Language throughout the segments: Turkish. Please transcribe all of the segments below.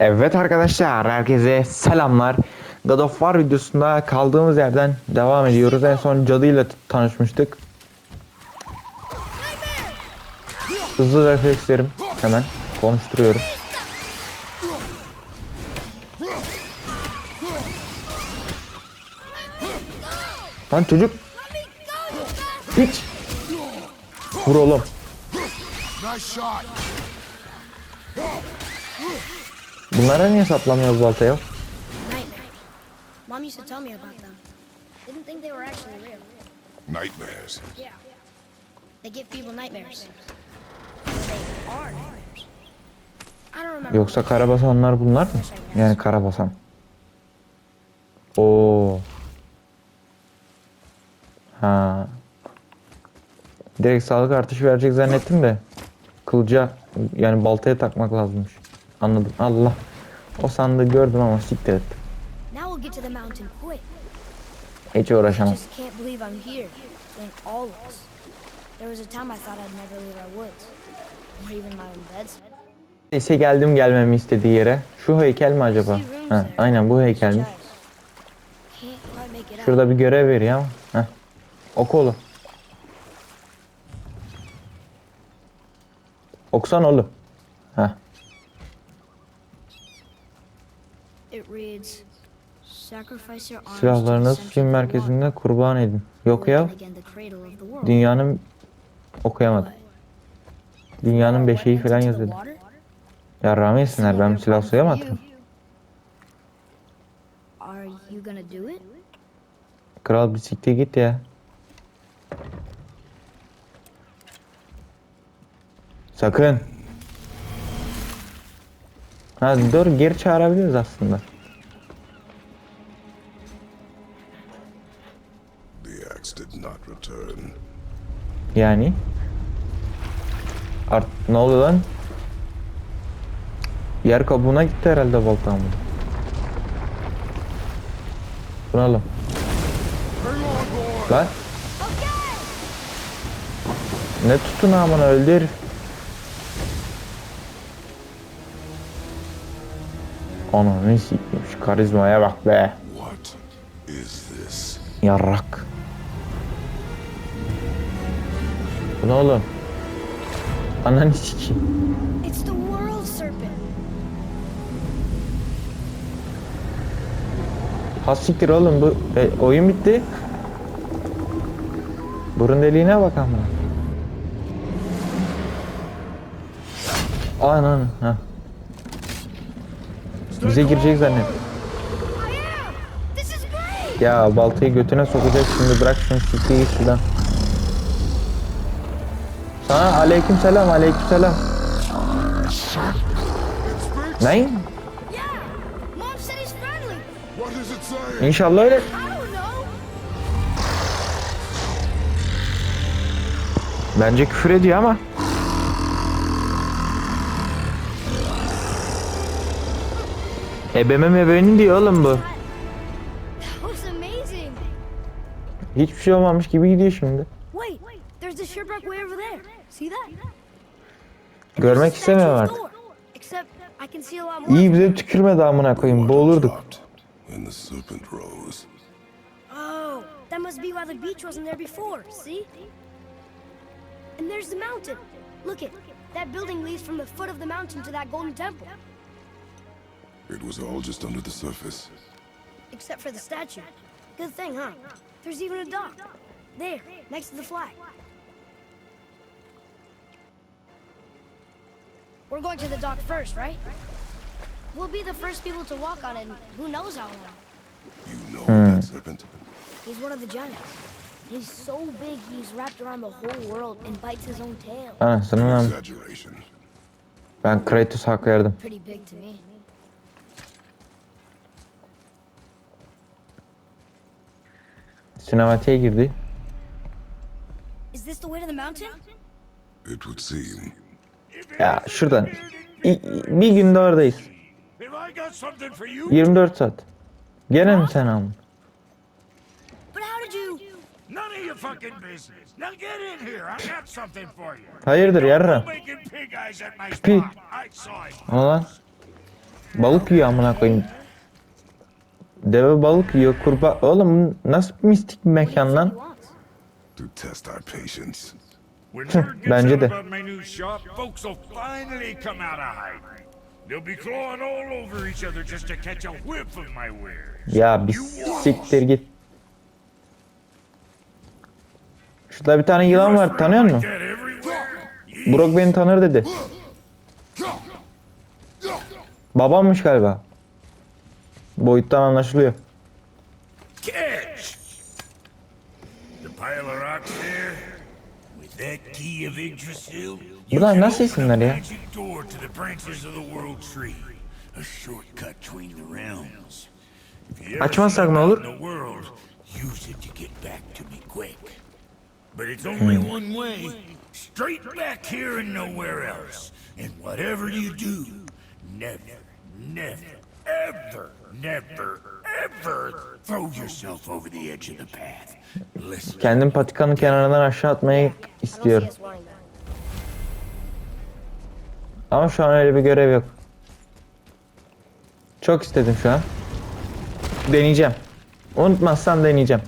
Evet arkadaşlar herkese selamlar. God of War videosunda kaldığımız yerden devam ediyoruz. En son cadıyla tanışmıştık. Hızlı reflekslerim hemen konuşturuyorum. Lan çocuk. Hiç. Vur oğlum. Bunlara niye saplamıyoruz baltaya? Nightmare. Mom used to tell me about them. Didn't think they were actually real. Nightmares. Yeah. They give people nightmares. They are nightmares. I don't remember. Yoksa karabasanlar bunlar mı? Yani karabasan. Oo. Ha. Direkt sağlık artışı verecek zannettim de. Kılıca yani baltaya takmak lazımmış. Anladım. Allah. O sandığı gördüm ama siktir et. Hiç uğraşamam. Neyse geldim gelmemi istediği yere. Şu heykel mi acaba? Ha, aynen bu heykelmiş. Şurada bir görev veriyor ama. Heh. Oku oğlum. Okusan oğlum. Heh. It reads, Sacrifice your arms to the Silahlarınızı center film merkezinde kurban edin. Yok ya. Dünyanın okuyamadım. Dünyanın beşiği falan yazıyordu. Ya rahmi etsinler ben silah suya mı attım? Kral siktir git ya. Sakın. Ha dur geri çağırabiliriz aslında. Yani. Art ne oluyor lan? Yer kabuğuna gitti herhalde baltam bu. Bunu alalım. Lan. Ne tutun amına öldü herif. Ananı sikeyim şu karizmaya bak be. What is this? Yarrak. Bu ne oğlum? Ananı sikeyim. It's the world serpent. Ha siktir oğlum bu e, oyun bitti. Burun deliğine bak amına. Anan ha. Bize girecek zannet. Ya baltayı götüne sokacak şimdi bırak şunu siktir şuradan. Sana aleyküm selam aleyküm selam. Ne? Yeah! Mom said he's friendly! What does it say? İnşallah öyle. Bence küfür ediyor ama. Ebeme mebeğini diyor oğlum bu. Hiçbir şey olmamış gibi gidiyor şimdi. Wait! There's a shipwreck way over there. See that? Görmek There's a statue istemiyorum artık. I can see a lot. İyi bize tükürme damına koyayım boğulurduk. And the serpent rose. Oh, that must be why the beach wasn't there before, see? And there's the mountain. Look it. That building leads from the foot of the mountain to that golden temple. It was all just under the surface. Except for the statue. Good thing, huh? There's even a dock. There, next to the flag. We're going to the dock first, right? We'll be the first people to walk on it, and who knows how long. You know that serpent? He's one of the giants. He's so big he's wrapped around the whole world and bites his own tail. Anasını lan. Exaggeration. Ben Kratos hak verdim. Pretty big to me. Sinematiğe girdi. Is this the way to the mountain? It would seem. Ya şuradan. İ- bir günde oradayız. Have I got something for you? 24 saat. Gene mi sen you. Hayırdır yarra? Making pig eyes at my Pig. spot. I saw it. O lan. Balık yiyor amına koyayım. Deve balık yiyor kurbağa. Oğlum nasıl mistik bir mekan lan? To test our patience. Bence de. Ya bir siktir git. Şurada bir tane yılan var tanıyor musun? Burak beni tanır dedi. Babammış galiba. Boyuttan anlaşılıyor. Catch! The pile of rocks there, with that key of Yggdrasil, you Bunlar nasıl isimler ya? magic door to the branches of the world tree. A shortcut between the realms. If you ever Açmazsak ne olur? in the world, use it to get back to me quick. But it's only one way. Straight back here and nowhere else. And whatever you do, never, never, ever, never, ever throw yourself over the edge of the path. Listen. Kendim patikanın kenarından aşağı atmayı istiyorum. Ama şu an öyle bir görev yok. Çok istedim şu an. Deneyeceğim. Unutmazsam deneyeceğim.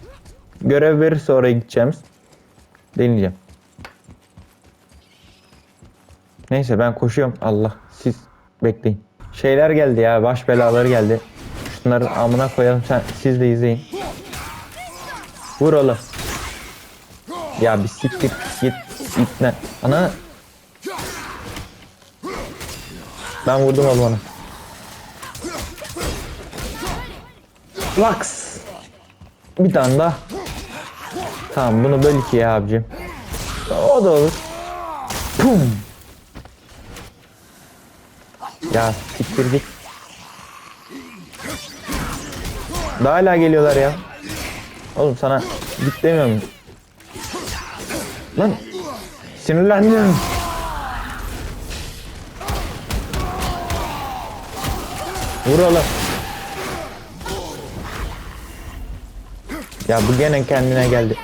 Görev verirse oraya gideceğimiz. Deneyeceğim. Neyse ben koşuyorum. Allah siz bekleyin. Şeyler geldi ya baş belaları geldi. Şunları amına koyalım sen siz de izleyin. Vur oğlum. Ya bir siktir git ipne. Ana Ben vurdum oğlum onu. Laks. Bir tane daha. Tamam bunu böl ikiye abicim. O da olur. Pum. Ya siktir git. Daha hala geliyorlar ya. Oğlum sana git demiyor muyum? Lan sinirlendim. Vur oğlum. Ya bu gene kendine geldi.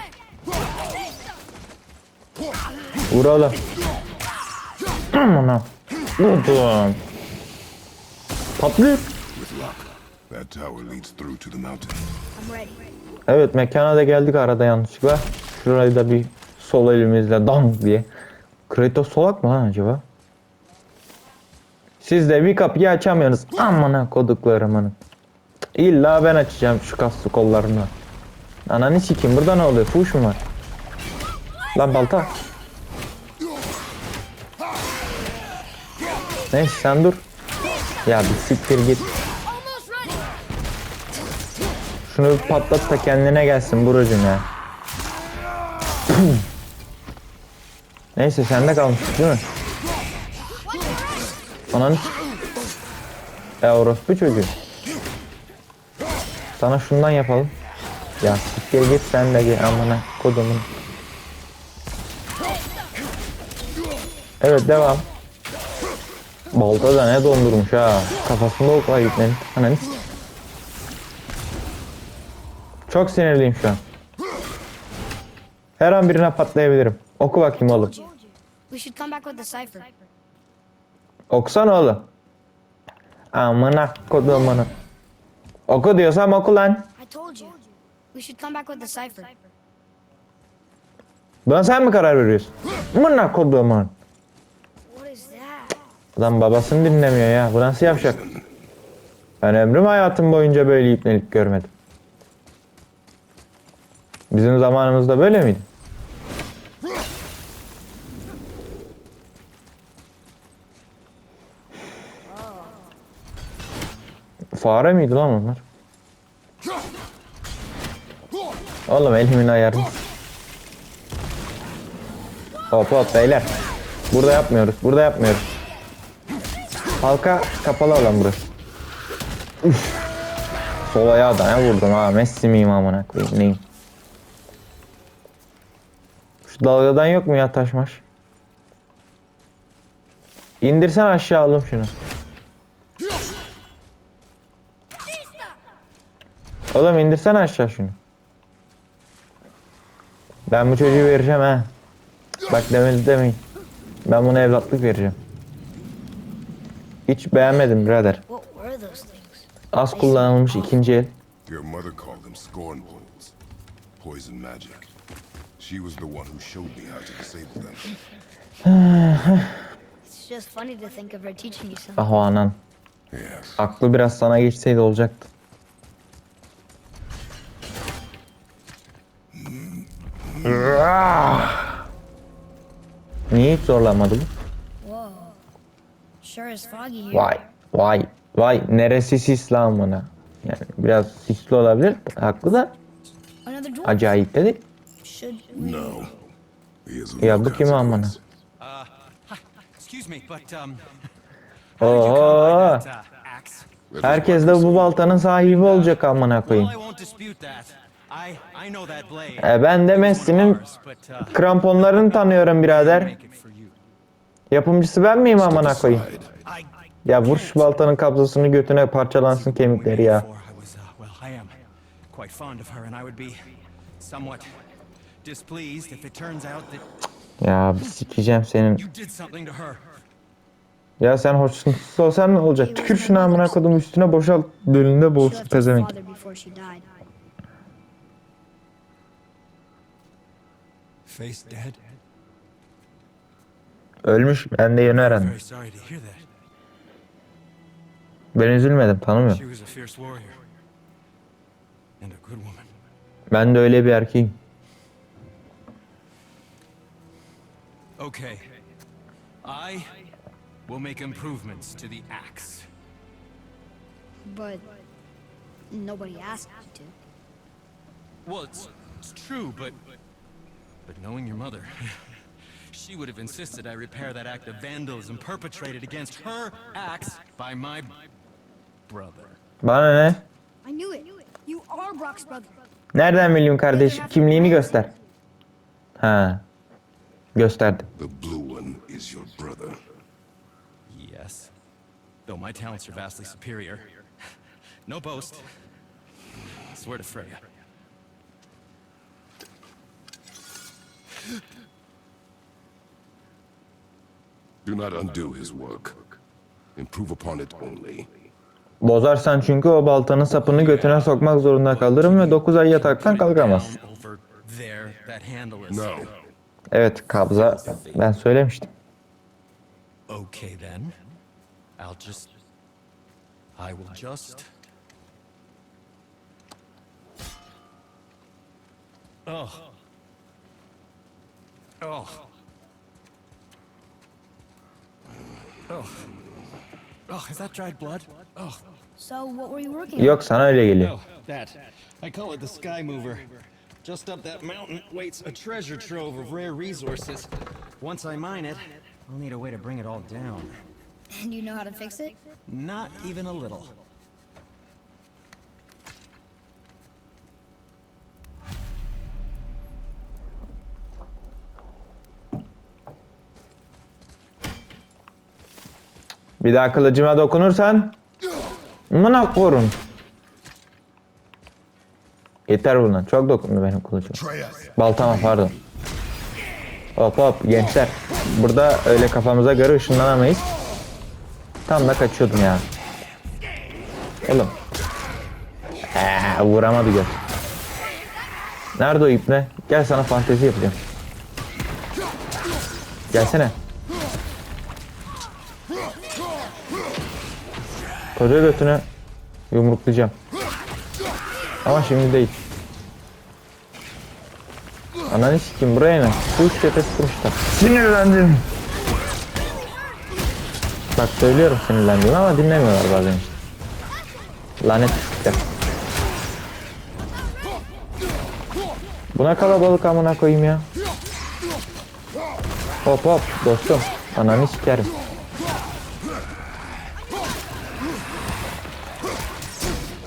Vur oğlum. Aman Vurdum. Patlıyor. Evet mekana da geldik arada yanlışlıkla. Şurayı da bir sol elimizle dang diye. Kratos solak mı lan acaba? Siz de bir kapıyı açamıyorsunuz. Amına koduklarımın. İlla ben açacağım şu kaslı kollarını. Ananı sikeyim burada ne oluyor? Fuş mu var? Lan balta. Neyse sen dur. Ya bir siktir git. Şunu bir patlat da kendine gelsin Buracım ya. Neyse sende kalmış değil mi? Ananı Ya orospu çocuğu. Sana şundan yapalım. Ya siktir git sen de gel amına kodumun. Evet devam. Balta da ne dondurmuş ha. Kafasında ok var yüklenin. Ananı Çok sinirliyim şu an. Her an birine patlayabilirim. Oku bakayım oğlum. We should come back with the cipher. Okusana oğlum. Amına. Oku diyorsam oku lan. I told you. We should come back with the cipher. Buna sen mi karar veriyorsun? Amına kodumun. Lan babasını dinlemiyor ya. Bu nasıl yapacak? Ben ömrüm hayatım boyunca böyle ipnelik görmedim. Bizim zamanımızda böyle miydi? Fare miydi lan onlar? Oğlum elimin ayarını. Hop hop beyler. Burada yapmıyoruz. Burada yapmıyoruz. Halka kapalı alan burası. Üf. Sol ayağı da ne vurdum ha. Messi miyim amına koyayım neyim? Şu dalgadan yok mu ya taşmaş? İndirsen aşağı alım şunu. Oğlum indirsene aşağı şunu. Ben bu çocuğu vereceğim ha. Bak demedi demeyin. Ben buna evlatlık vereceğim. Hiç beğenmedim birader. Az kullanılmış ikinci el. Your mother called them scorn poles. Poison magic. She was the one who showed me how to disable them. It's just funny to think of her teaching you something. Ah o anan. Yes. Aklı biraz sana geçseydi olacaktı. Niye hiç zorlamadı bu? Whoa. Sure is foggy here. Vay vay vay neresi sisli amına. Yani biraz sisli olabilir haklı da acayip dedi. Should we? No. He is a Ya bu kim amına? consequence. Uh, hi, excuse me, but um, that, uh, axe. Herkes de bu baltanın sahibi olacak amına Well, koyayım. I won't dispute that. I I know that blade. E ben de Messi'nin Ours, but uh, kramponlarını tanıyorum birader. make it for you. Yapımcısı ben miyim amına koyayım? I Ya vur şu baltanın kabzasını götüne parçalansın kemikleri ya. Before I was, uh, well, I am quite fond of her, and I would be somewhat displeased if it turns out that Ya bir sikeceğim senin. you did something to her. Ya sen hoşnutsuz olsan ne olacak? Tükür şunu amına kodum üstüne boşalt. Dölünde She boğulsun left her pezevenk. father before she died. Face dead. Ölmüş. Ben de yeni öğrendim. Very sorry to hear that. Ben üzülmedim tanımıyorum. She was a fierce warrior and a good woman. Ben de öyle bir erkeğim. Okay. I will make improvements to the axe. But nobody asked you to. Well, it's, it's true, but but knowing your mother, she would have insisted I repair that act of vandalism perpetrated against her axe by my brother. Bana ne? I knew it. You are Brock's brother. Nereden bileyim kardeş? Kimliğini göster. Ha. Gösterdi. The blue one is your brother. Yes. Though my talents are vastly superior. No boast. Swear to Freya. Do not undo his work. Improve upon it only. Bozarsan çünkü o baltanın sapını götüne sokmak zorunda kalırım ve 9 ay yataktan kalkamaz. Down over there, that handle is. No. Evet kabza ben söylemiştim. Okay then. I'll just. I will just. Oh. Oh. Oh. Oh, is that dried blood? Oh. So what were you working on? Yok sana öyle geliyor. Oh, that. I call it the Sky Mover. Just up that mountain waits a treasure trove of rare resources. Once I mine it, I'll need a way to bring it all down. And you know how to fix it? Not even a little. Bir daha kılıcıma dokunursan Mına korun. Yeter bundan. Çok dokundu benim kılıcım. Baltama pardon. Hop hop gençler. Burada öyle kafamıza göre ışınlanamayız. Tam da kaçıyordum ya. Oğlum. Ee, vuramadı göt. Nerede o ipne? Gel sana fantezi yapacağım. Gelsene. Koca götünü yumruklayacağım. Ama şimdi değil. Ananı sikim buraya ne? Üç tepesi kurmuşlar. Sinirlendim. Bak söylüyorum sinirlendim ama dinlemiyorlar bazen işte. Lanet küçükler. Buna kalabalık amına koyayım ya. Hop hop dostum. Ananı sikerim.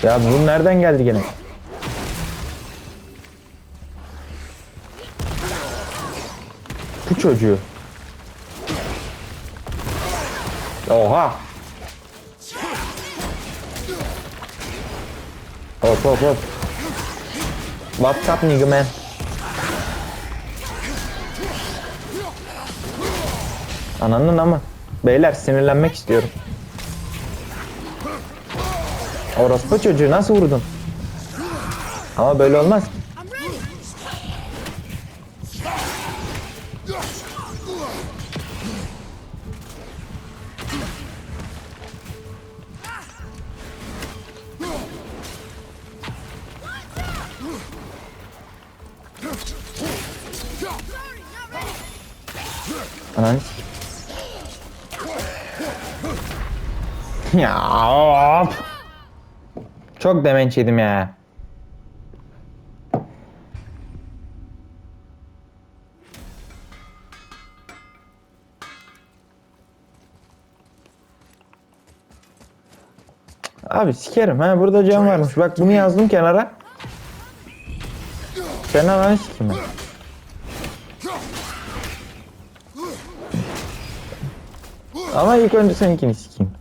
Ya bu nereden geldi gene? Çocuğu. Oha. Hop hop hop. What's up nigga man? Ananın ama. Beyler sinirlenmek istiyorum. Orospu çocuğu nasıl vurdun? Ama böyle olmaz ki. Çok demenç yedim ya. Abi sikerim ha burada cam varmış. Bak bunu yazdım kenara. Sen ananı sikeyim ben. Ama ilk önce seninkini sikeyim.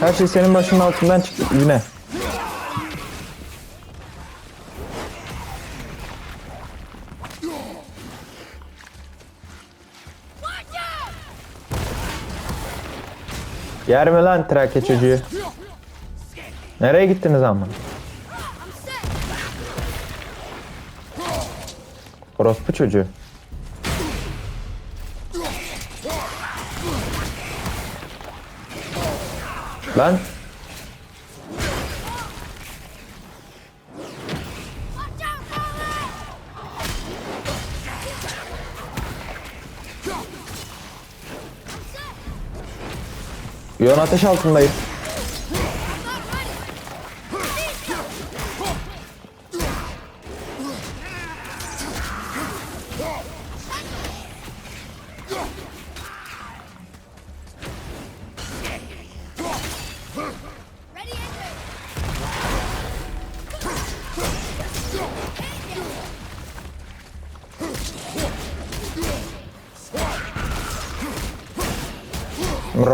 Her şey senin başının altından çıktı yine. Yer mi lan Trakya çocuğu? Nereye gittiniz ama? Orospu çocuğu. Lan. Yoğun ateş altındayım.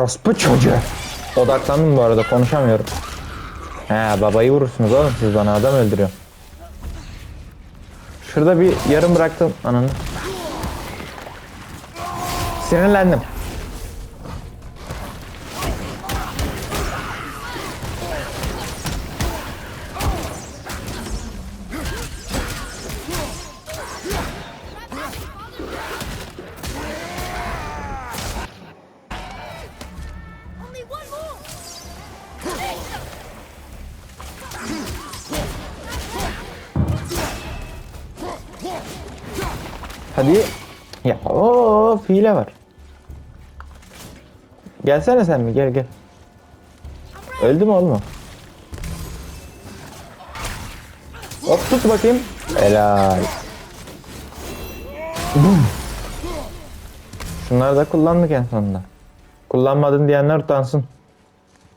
Orospu çocuğu. Odaklandım bu arada konuşamıyorum. He babayı vurursunuz oğlum siz bana adam öldürüyor. Şurada bir yarım bıraktım ananı. Sinirlendim. Hadi. Ya o file var. Gelsene sen mi gel gel. Öldü mü oğlum? Hop tut bakayım. Helal. Şunları da kullandık en sonunda. Kullanmadın diyenler utansın.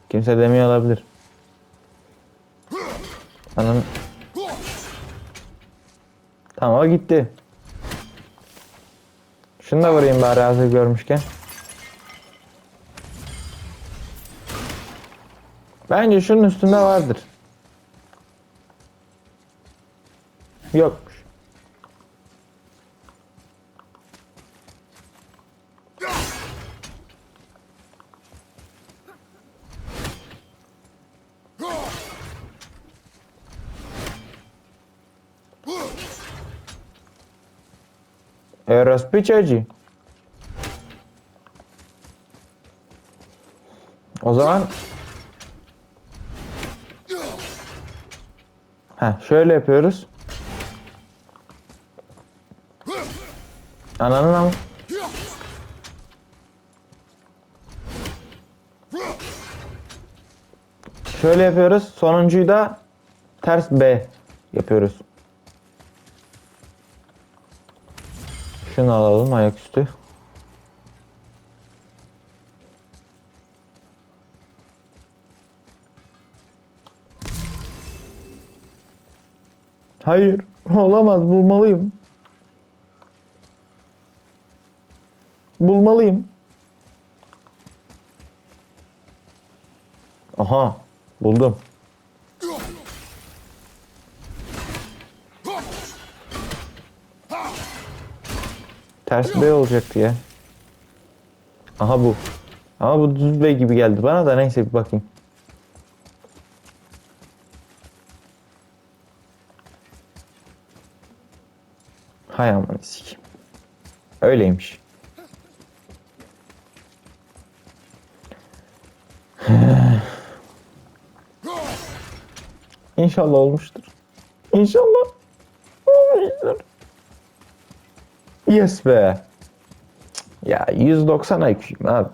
Kimse demiyor olabilir. Ananı... Tamam o gitti. Şunu da vurayım bari hazır görmüşken. Bence şunun üstünde vardır. Yokmuş. Çocuğu. O zaman Ha şöyle yapıyoruz. Ananın ama. Şöyle yapıyoruz. Sonuncuyu da ters B yapıyoruz. Şunu alalım ayaküstü. Hayır, olamaz. Bulmalıyım. Bulmalıyım. Aha, buldum. Ters B olacaktı ya. Aha bu. Ama bu düz B gibi geldi bana da neyse bir bakayım. Hay aman sikim. Öyleymiş. İnşallah olmuştur. İnşallah olmuştur. Yes be. Ya 190 IQ'yum abi.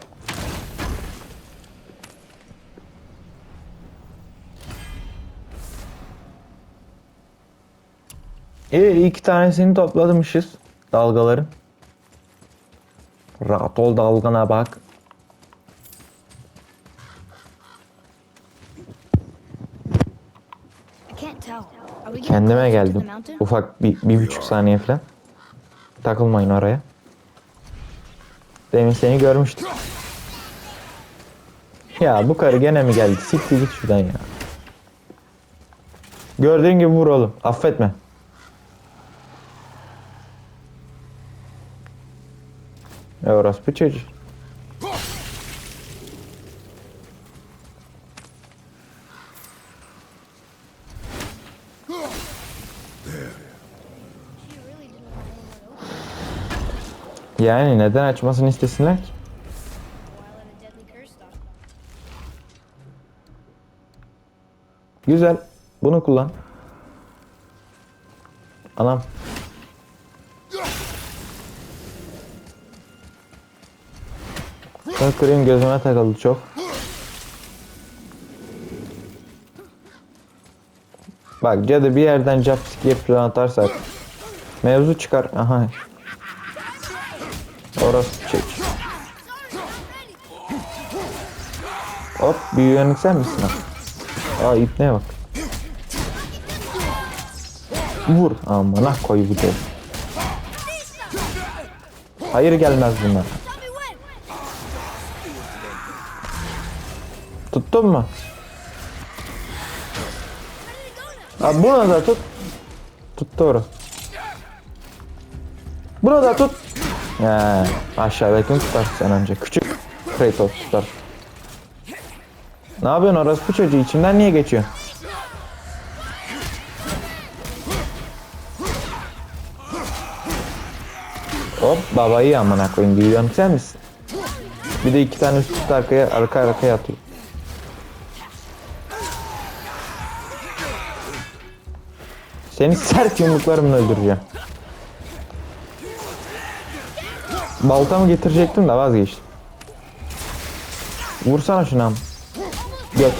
İyi iki tanesini toplamışız dalgaların. Rahat ol dalgana bak. Kendime geldim. Ufak bir, bir buçuk saniye falan. Takılmayın oraya. Demin seni görmüştüm. Ya bu karı gene mi geldi? Siktir git şuradan ya. Gördüğün gibi vur oğlum. Affetme. Orospu çocuğu. Yani neden açmasını istesinler ki? Güzel. Bunu kullan. Anam. Şunu kırayım gözüme takıldı çok. Bak cadı bir yerden jumpscare falan atarsak mevzu çıkar. Aha. Orası çek. Hop uyanık sen misin? Aa ipneye bak. Vur. Amına koy bu dev. Hayır gelmez bunlar. Tuttun mu? Ha bunu da tut. Tuttu orası. Bunu da tut. He, aşağıdakini tutar sen önce. Küçük Kratos tutar. Ne yapıyorsun orası bu çocuğu? İçimden niye geçiyor? Hop babayı amına koyayım. Büyüyorsun sen misin? Bir de iki tane üst üste arkaya arka arkaya atıyor. Seni sert yumruklarımla öldüreceğim. Baltamı getirecektim de vazgeçtim. Vursana şuna. Göt.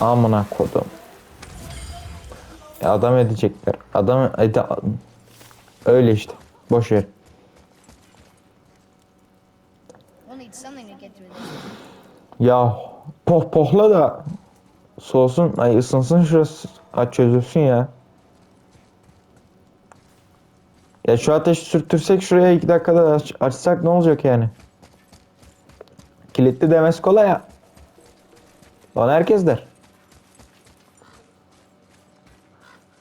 Amına kodum. Ya adam edecekler. Adam ede... Öyle işte. Boş ver. Ya poh pohla da soğusun, ay ısınsın şurası. Aç çözülsün ya. Ya şu ateşi sürtürsek şuraya iki dakikada aç- açsak ne olacak yani? Kilitli demesi kolay ya. Lan herkes der.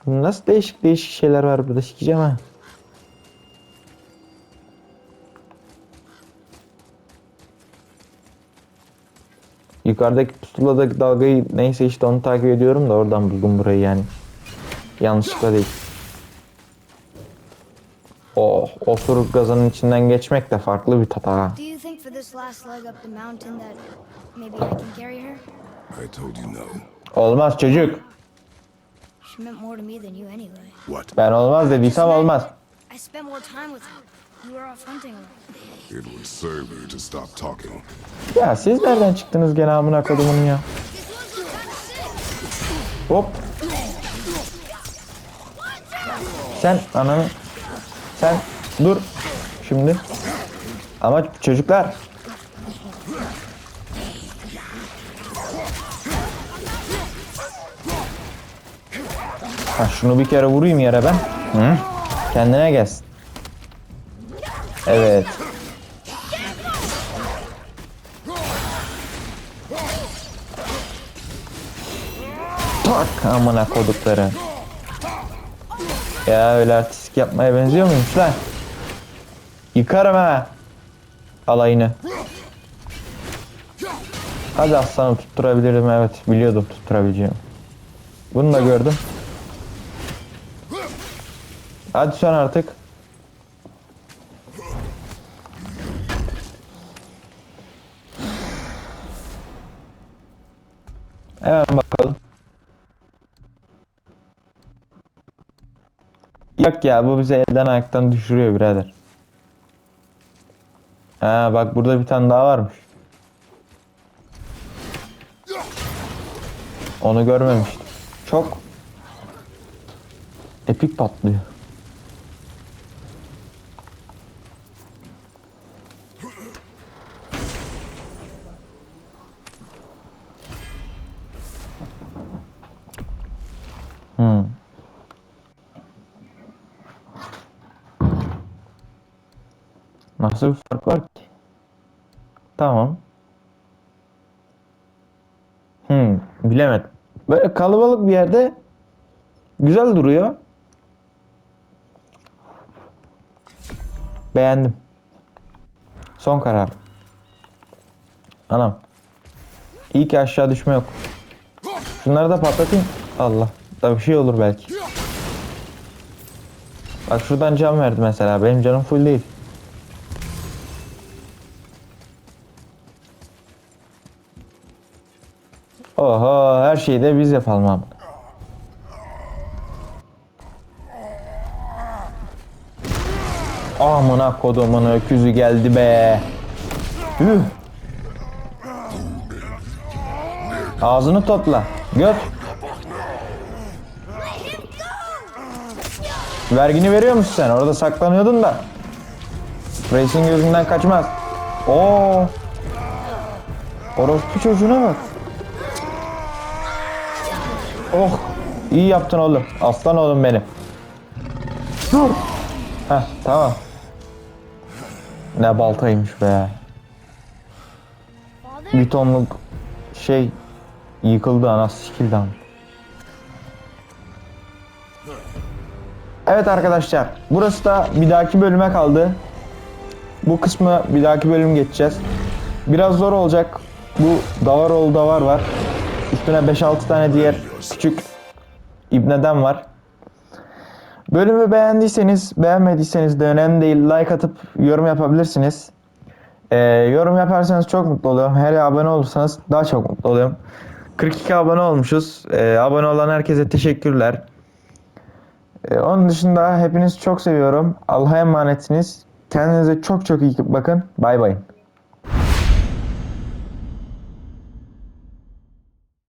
Nasıl değişik değişik şeyler var burada sikeceğim ha. Yukarıdaki pusuladaki dalgayı neyse işte onu takip ediyorum da oradan buldum burayı yani. Yanlışlıkla değil. Oh, osuruk gazının içinden geçmek de farklı bir tat ha. Do you think for this last leg up the mountain that maybe I can carry her? I told you no. Olmaz çocuk. She meant more to me than you anyway. What? Ben olmaz dediysem olmaz. I spent more time with her. You were off hunting alone. It would serve you to stop talking. Ya siz nereden çıktınız gene amına kodumun ya? Hop. Sen ananı sen dur şimdi. Ama çocuklar Ha, şunu bir kere vurayım yere ben. Hı? Kendine gelsin. Evet. Tak amına kodukları. Ya öyle yapmaya benziyor muymuş lan? Yıkarım ha. Alayını. Hadi aslanım tutturabilirim evet biliyordum tutturabileceğim. Bunu da gördüm. Hadi sön artık. Hemen bakalım. Yok ya bu bizi elden ayaktan düşürüyor birader. Ha bak burada bir tane daha varmış. Onu görmemiştim. Çok epik patlıyor. Nasıl bir fark var ki? Tamam. Hmm, bilemedim. Böyle kalabalık bir yerde güzel duruyor. Beğendim. Son karar. Anam. İyi ki aşağı düşme yok. Şunları da patlatayım. Allah. Da bir şey olur belki. Bak şuradan can verdi mesela. Benim canım full değil. Oho her şeyi de biz yapalım abi. Amına kodumun öküzü geldi be. Üh. Ağzını topla. Göt. Vergini veriyor musun sen? Orada saklanıyordun da. Reis'in gözünden kaçmaz. Oo. Orospu çocuğuna bak. Oh. iyi yaptın oğlum. Aslan oğlum benim. Dur. Heh tamam. Ne baltaymış be. Bir tonluk şey yıkıldı anası sikildi ama. Evet arkadaşlar burası da bir dahaki bölüme kaldı. Bu kısmı bir dahaki bölüm geçeceğiz. Biraz zor olacak. Bu davar oğlu davar var. Üstüne 5-6 tane diğer küçük ibneden var. Bölümü beğendiyseniz, beğenmediyseniz de önemli değil. Like atıp yorum yapabilirsiniz. Ee, yorum yaparsanız çok mutlu oluyorum. Her abone olursanız daha çok mutlu oluyorum. 42 abone olmuşuz. Ee, abone olan herkese teşekkürler. Ee, onun dışında hepinizi çok seviyorum. Allah'a emanetsiniz. Kendinize çok çok iyi bakın. Bay bay.